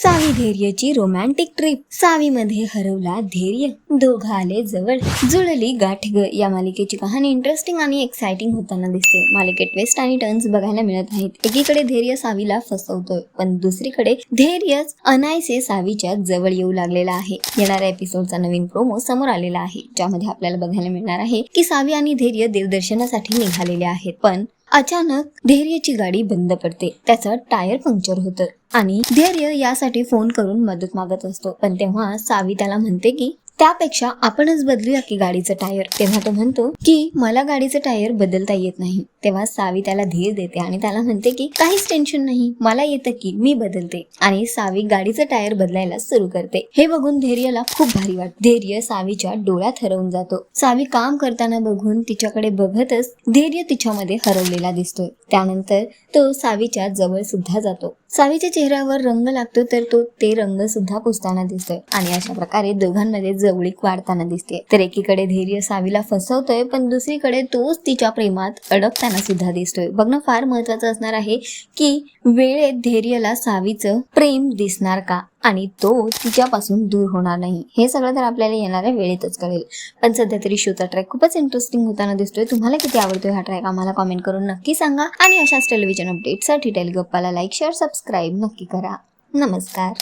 सावी धैर्यची romantic trip सावीमध्ये हरवला धैर्य. दोघं आले जवळ. जुळली गाठग या मालिकेची कहाणी इंटरेस्टिंग आणि एक्साइटिंग होताना दिसते. मालिकेत ट्विस्ट आणि टर्न्स बघायला मिळत आहेत एकीकडे धैर्य सावीला फसवतोय पण दुसरीकडे धैर्यच अनायसे सावीच्या जवळ येऊ लागलेला आहे. येणाऱ्या एपिसोडचा नवीन प्रोमो समोर आलेला आहे ज्यामध्ये आपल्याला बघायला मिळणार आहे की सावी आणि धैर्य देवदर्शनासाठी निघालेले आहेत. पण अचानक धैर्यची गाडी बंद पडते. त्याचं टायर पंक्चर होतं. आणि धैर्य यासाठी फोन करून मदत मागत असतो. पण तेव्हा सावी त्याला म्हणते की त्यापेक्षा आपणच बदलूया की गाडीचं टायर. तेव्हा तो म्हणतो की मला गाडीचं टायर बदलता येत नाही. तेव्हा सावी त्याला धीर देते आणि त्याला म्हणते की काहीच टेन्शन नाही. मला येतं की मी बदलते. आणि सावी गाडीचं टायर बदलायला सुरू करते. हे बघून धैर्यला खूप भारी वाटत. धैर्य सावीच्या डोळ्यात हरवून जातो. सावी काम करताना बघून तिच्याकडे बघतच धैर्य तिच्यामध्ये हरवलेला दिसतोय. त्यानंतर तो सावीच्या जवळ सुद्धा जातो. सावीच्या चेहऱ्यावर रंग लागतो तर तो ते रंग सुद्धा पुसताना दिसतोय. आणि अशा प्रकारे दोघांमध्ये जवळीक वाढताना दिसते. तर एकीकडे धैर्य सावीला फसवतोय पण दुसरीकडे तोच तिच्या प्रेमात अडकताना सुद्धा दिसतोय. बघणं फार महत्वाचं असणार आहे की वेळेत धैर्यला सावीचं प्रेम दिसणार का? आणि तो तिच्यापासून दूर होणार नाही. हे सगळं तर आपल्याला येणाऱ्या वेळेतच कळेल. पण सध्या तरी शोचा ट्रॅक खूपच इंटरेस्टिंग होताना दिसतोय. तुम्हाला किती आवडतोय हा ट्रॅक आम्हाला कॉमेंट करून नक्की सांगा. आणि अशाच टेलिव्हिजन अपडेटसाठी टेलिगप्पाला लाईक शेअर सबस्क्राईब नक्की करा. नमस्कार.